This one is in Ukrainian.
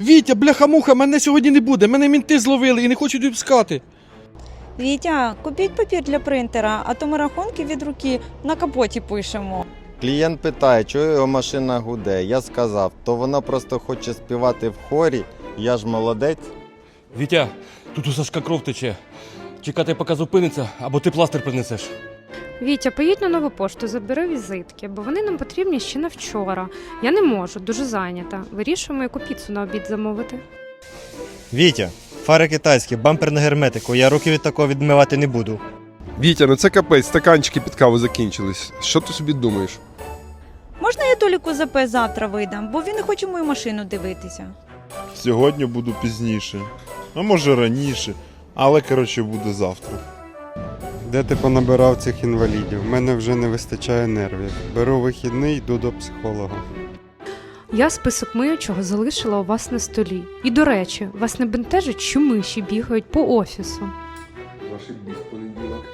Вітя, бляха-муха, мене сьогодні не буде. Мене мінти зловили і не хочуть відпускати. Вітя, купіть папір для принтера, а то ми рахунки від руки на капоті пишемо. Клієнт питає, чого його машина гуде. Я сказав, то вона просто хоче співати в хорі, я ж молодець. Вітя, тут у Сашка кров тече. Чекати, поки зупиниться, або ти пластир принесеш. Вітя, поїдь на нову пошту, забери візитки, бо вони нам потрібні ще на вчора. Я не можу, дуже зайнята. Вирішуємо, яку піцу на обід замовити. Вітя, фари китайські, бампер на герметику. Я руки від такого відмивати не буду. Вітя, ну це капець, стаканчики під каву закінчились. Що ти собі думаєш? Можна я Толіку ЗП завтра видам, бо він не хоче мою машину дивитися. Сьогодні буду пізніше, а може раніше, але коротше буде завтра. Де ти понабирав цих інвалідів? У мене вже не вистачає нервів. Беру вихідний, йду до психолога. Я список миючого залишила у вас на столі. І до речі, вас не бентежить, що миші бігають по офісу. Зашибісь понеділок.